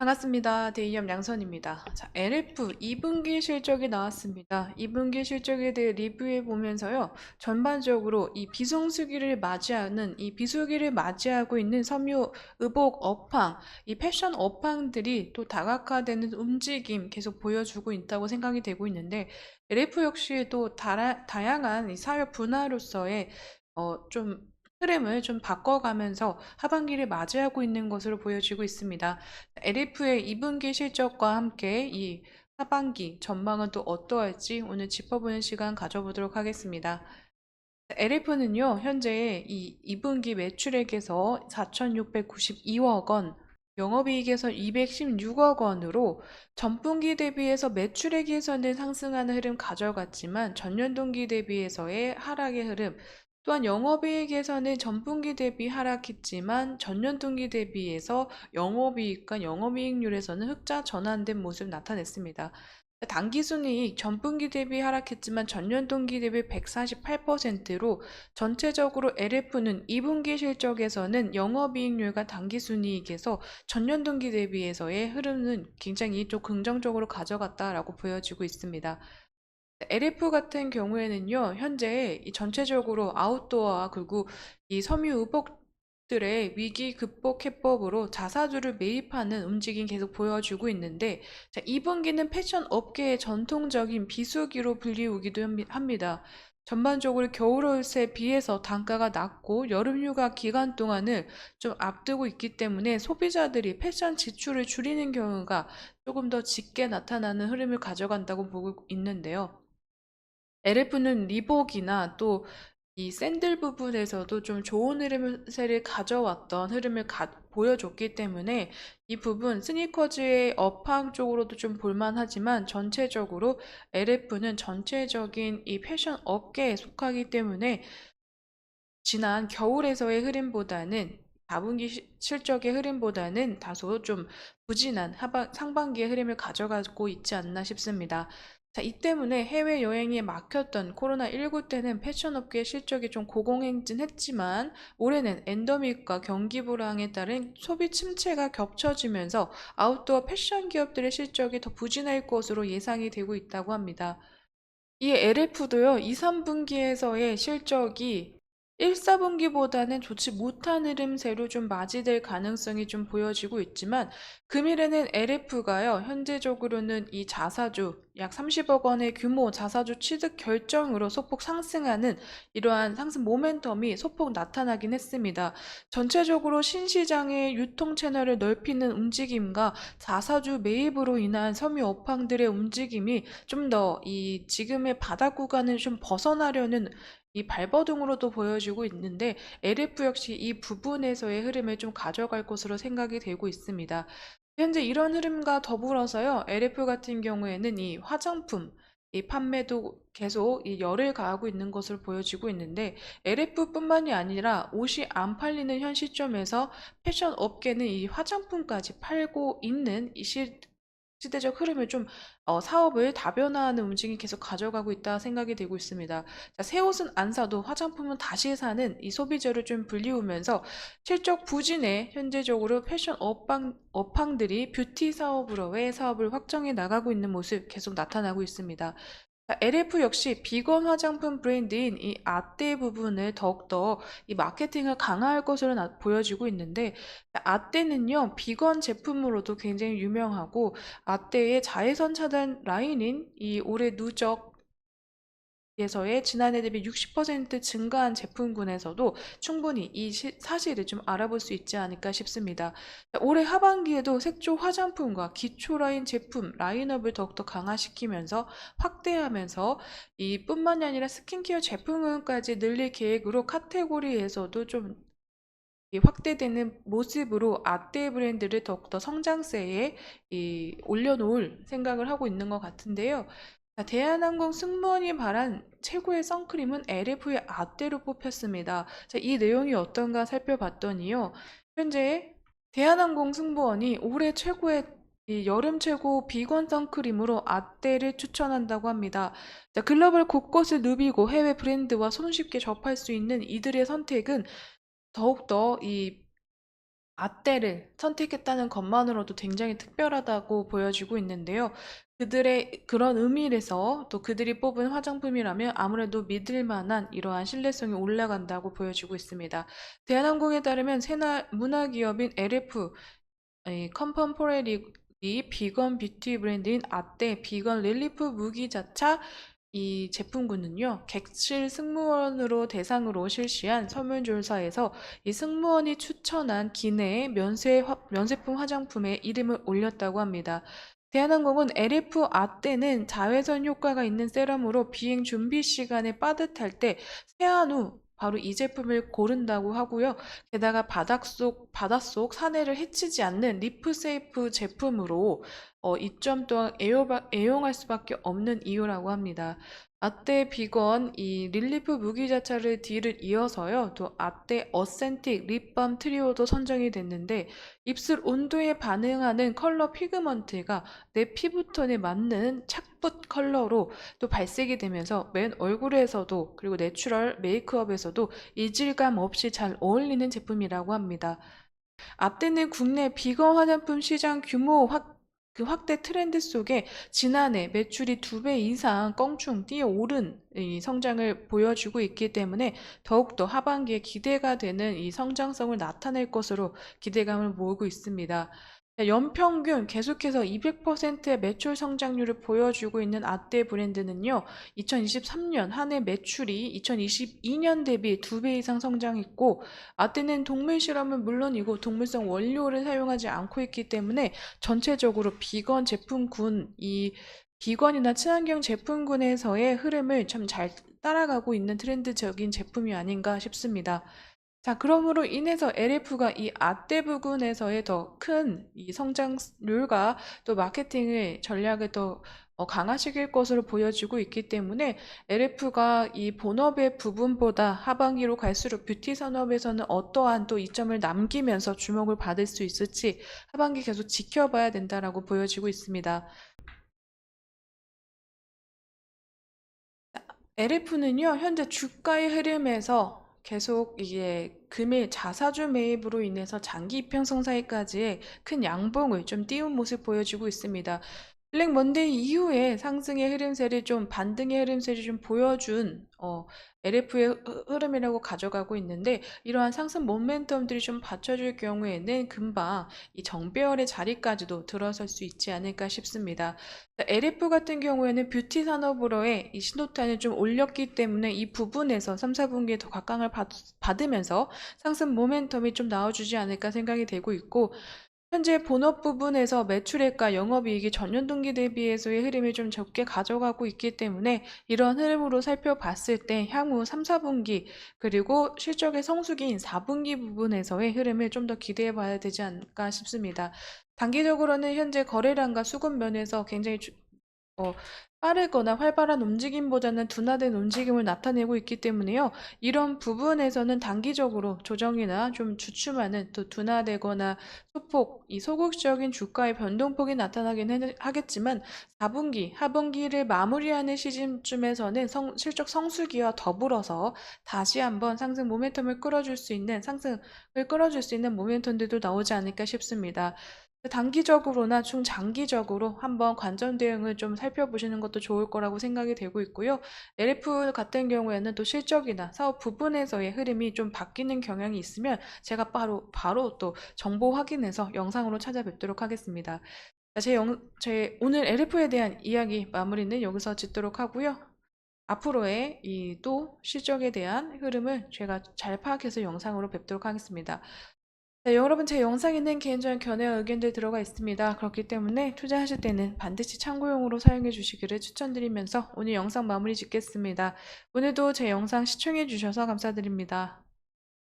반갑습니다. 대이업 양선입니다. 자, LF 2분기 실적이 나왔습니다. 2분기 실적에 대해 리뷰해 보면서요. 전반적으로 이 비성수기를 맞이하는 이 비수기를 맞이하고 있는 섬유 의복 업황, 이 패션 업황들이 또 다각화되는 움직임 계속 보여주고 있다고 생각이 되고 있는데 LF 역시 또 다라, 다양한 이 사회 분화로서의 어, 좀 흐름을 좀 바꿔가면서 하반기를 맞이하고 있는 것으로 보여지고 있습니다. LF의 2분기 실적과 함께 이 하반기 전망은 또 어떠할지 오늘 짚어보는 시간 가져보도록 하겠습니다. LF는요, 현재 이 2분기 매출액에서 4,692억 원, 영업이익에서 216억 원으로 전분기 대비해서 매출액에서는 상승하는 흐름 가져갔지만 전년 동기 대비해서의 하락의 흐름, 또한 영업이익에서는 전분기 대비 하락했지만 전년 동기 대비해서 영업이익과 영업이익률에서는 흑자 전환된 모습 나타냈습니다. 당기순이익 전분기 대비 하락했지만 전년 동기 대비 148%로 전체적으로 LF는 2분기 실적에서는 영업이익률과 당기순이익에서 전년 동기 대비해서의 흐름은 굉장히 좀 긍정적으로 가져갔다라고 보여지고 있습니다. LF 같은 경우에는요, 현재 이 전체적으로 아웃도어와 그리고 이 섬유 의복들의 위기 극복 해법으로 자사주를 매입하는 움직임 계속 보여주고 있는데, 자, 2분기는 패션 업계의 전통적인 비수기로 불리우기도 합니- 합니다. 전반적으로 겨울옷에 비해서 단가가 낮고 여름휴가 기간 동안을 좀 앞두고 있기 때문에 소비자들이 패션 지출을 줄이는 경우가 조금 더 짙게 나타나는 흐름을 가져간다고 보고 있는데요. LF는 리복이나 또 이 샌들 부분에서도 좀 좋은 흐름을 가져왔던 흐름을 가- 보여줬기 때문에 이 부분 스니커즈의 업황 쪽으로도 좀 볼만하지만 전체적으로 LF는 전체적인 이 패션 업계에 속하기 때문에 지난 겨울에서의 흐름보다는 4분기 시- 실적의 흐름보다는 다소 좀 부진한 하반, 상반기의 흐름을 가져가고 있지 않나 싶습니다. 자, 이 때문에 해외여행이 막혔던 코로나19 때는 패션업계의 실적이 좀 고공행진했지만 올해는 엔더믹과 경기 불황에 따른 소비 침체가 겹쳐지면서 아웃도어 패션 기업들의 실적이 더 부진할 것으로 예상이 되고 있다고 합니다. 이 LF도요, 2, 3분기에서의 실적이 1, 4분기보다는 좋지 못한 흐름세로 좀 맞이될 가능성이 좀 보여지고 있지만 금일에는 LF가요, 현재적으로는 이 자사주 약 30억 원의 규모 자사주 취득 결정으로 소폭 상승하는 이러한 상승 모멘텀이 소폭 나타나긴 했습니다. 전체적으로 신시장의 유통 채널을 넓히는 움직임과 자사주 매입으로 인한 섬유 업황들의 움직임이 좀 더 이 지금의 바닥 구간을 좀 벗어나려는 이 발버둥으로도 보여지고 있는데 LF 역시 이 부분에서의 흐름을 좀 가져갈 것으로 생각이 되고 있습니다. 현재 이런 흐름과 더불어서요, LF 같은 경우에는 이 화장품, 이 판매도 계속 이 열을 가하고 있는 것으로 보여지고 있는데 LF뿐만이 아니라 옷이 안 팔리는 현 시점에서 패션 업계는 이 화장품까지 팔고 있는 이 시, 시대적 흐름을 좀 어, 사업을 다변화하는 움직임이 계속 가져가고 있다 생각이 되고 있습니다. 자, 새 옷은 안 사도 화장품은 다시 사는 이 소비자를 좀 불리우면서 실적 부진에 현재적으로 패션 업황, 업황들이 뷰티 사업으로의 사업을 확정해 나가고 있는 모습 계속 나타나고 있습니다. 자, LF 역시 비건 화장품 브랜드인 이 아떼 부분을 더욱더 이 마케팅을 강화할 것으로 나- 보여지고 있는데 아떼는요 비건 제품으로도 굉장히 유명하고 아떼의 자외선 차단 라인인 이 올해 누적 에서의 지난해 대비 60% 증가한 제품군에서도 충분히 이 시- 사실을 좀 알아볼 수 있지 않을까 싶습니다. 올해 하반기에도 색조 화장품과 기초 라인 제품 라인업을 더욱더 강화시키면서 확대하면서 이 뿐만이 아니라 스킨케어 제품군까지 늘릴 계획으로 카테고리에서도 좀이 확대되는 모습으로 아떼 브랜드를 더욱더 성장세에 이 올려놓을 생각을 하고 있는 것 같은데요. 자, 대한항공 승무원이 말한 최고의 선크림은 LF의 아떼로 뽑혔습니다. 자, 이 내용이 어떤가 살펴봤더니요. 현재 대한항공 승무원이 올해 최고의 이 여름 최고 비건 선크림으로 아떼를 추천한다고 합니다. 자, 글로벌 곳곳을 누비고 해외 브랜드와 손쉽게 접할 수 있는 이들의 선택은 더욱더 이 아떼를 선택했다는 것만으로도 굉장히 특별하다고 보여지고 있는데요. 그들의 그런 의미에서 또 그들이 뽑은 화장품이라면 아무래도 믿을 만한 이러한 신뢰성이 올라간다고 보여지고 있습니다. 대한항공에 따르면 새나 문화기업인 LF 컨펌포레리 이 비건 뷰티 브랜드인 아떼 비건 릴리프 무기자차 이 제품군은요, 객실 승무원으로 대상으로 실시한 설문조사에서 이 승무원이 추천한 기내의 면세 화- 면세품 화장품에 이름을 올렸다고 합니다. 대한항공은 LF 아떼는 자외선 효과가 있는 세럼으로 비행 준비 시간에 빠듯할 때 세안 후 바로 이 제품을 고른다고 하고요. 게다가 바닥 속, 바닷속 산해를 해치지 않는 리프세이프 제품으로 어, 이점 또한 애용할 수밖에 없는 이유라고 합니다. 아떼 비건 이 릴리프 무기 자차를 뒤를 이어서요. 또 아떼 어센틱 립밤 트리오도 선정이 됐는데 입술 온도에 반응하는 컬러 피그먼트가 내 피부톤에 맞는 착붙 컬러로 또 발색이 되면서 맨 얼굴에서도 그리고 내추럴 메이크업에서도 이질감 없이 잘 어울리는 제품이라고 합니다. 아떼는 국내 비건 화장품 시장 규모 확, 그 확대 트렌드 속에 지난해 매출이 두 배 이상 껑충 뛰어오른 이 성장을 보여주고 있기 때문에 더욱더 하반기에 기대가 되는 이 성장성을 나타낼 것으로 기대감을 모으고 있습니다. 연평균 계속해서 200%의 매출 성장률을 보여주고 있는 아떼 브랜드는요, 2023년 한 해 매출이 2022년 대비 두배 이상 성장했고, 아떼는 동물 실험은 물론이고 동물성 원료를 사용하지 않고 있기 때문에 전체적으로 비건 제품군, 이 비건이나 친환경 제품군에서의 흐름을 참 잘 따라가고 있는 트렌드적인 제품이 아닌가 싶습니다. 자, 그러므로 인해서 LF가 이 아떼 부근에서의 더 큰 이 성장률과 또 마케팅의 전략을 더 어, 강화시킬 것으로 보여지고 있기 때문에 LF가 이 본업의 부분보다 하반기로 갈수록 뷰티 산업에서는 어떠한 또 이점을 남기면서 주목을 받을 수 있을지 하반기 계속 지켜봐야 된다라고 보여지고 있습니다. LF는요, 현재 주가의 흐름에서 계속 이게 금일 자사주 매입으로 인해서 장기 이평성 사이까지의 큰 양봉을 좀 띄운 모습 보여주고 있습니다. 블랙 먼데이 이후에 상승의 흐름세를 좀 반등의 흐름세를 좀 보여준 어, LF의 흐- 흐름이라고 가져가고 있는데 이러한 상승 모멘텀들이 좀 받쳐줄 경우에는 금방 이 정배열의 자리까지도 들어설 수 있지 않을까 싶습니다. LF 같은 경우에는 뷰티 산업으로의 이 신호탄을 좀 올렸기 때문에 이 부분에서 3, 4분기에 더 각광을 받, 받으면서 상승 모멘텀이 좀 나와주지 않을까 생각이 되고 있고 현재 본업 부분에서 매출액과 영업이익이 전년 동기 대비해서의 흐름이 좀 적게 가져가고 있기 때문에 이런 흐름으로 살펴봤을 때 향후 3, 4분기 그리고 실적의 성수기인 4분기 부분에서의 흐름을 좀 더 기대해 봐야 되지 않을까 싶습니다. 단기적으로는 현재 거래량과 수급 면에서 굉장히 주- 어, 빠르거나 활발한 움직임보다는 둔화된 움직임을 나타내고 있기 때문에요. 이런 부분에서는 단기적으로 조정이나 좀 주춤하는 또 둔화되거나 소폭, 이 소극적인 주가의 변동폭이 나타나긴 해- 하겠지만 4분기, 하분기를 마무리하는 시즌쯤에서는 성- 실적 성수기와 더불어서 다시 한번 상승 모멘텀을 끌어줄 수 있는 상승을 끌어줄 수 있는 모멘텀들도 나오지 않을까 싶습니다. 단기적으로나 중장기적으로 한번 관전 대응을 좀 살펴보시는 것도 좋을 거라고 생각이 되고 있고요. LF 같은 경우에는 또 실적이나 사업 부분에서의 흐름이 좀 바뀌는 경향이 있으면 제가 바로 바로 또 정보 확인해서 영상으로 찾아뵙도록 하겠습니다. 자, 제, 영, 제 오늘 LF에 대한 이야기 마무리는 여기서 짓도록 하고요. 앞으로의 이 또 실적에 대한 흐름을 제가 잘 파악해서 영상으로 뵙도록 하겠습니다. 네, 여러분 제 영상에는 개인적인 견해와 의견들 들어가 있습니다. 그렇기 때문에 투자하실 때는 반드시 참고용으로 사용해 주시기를 추천드리면서 오늘 영상 마무리 짓겠습니다. 오늘도 제 영상 시청해 주셔서 감사드립니다.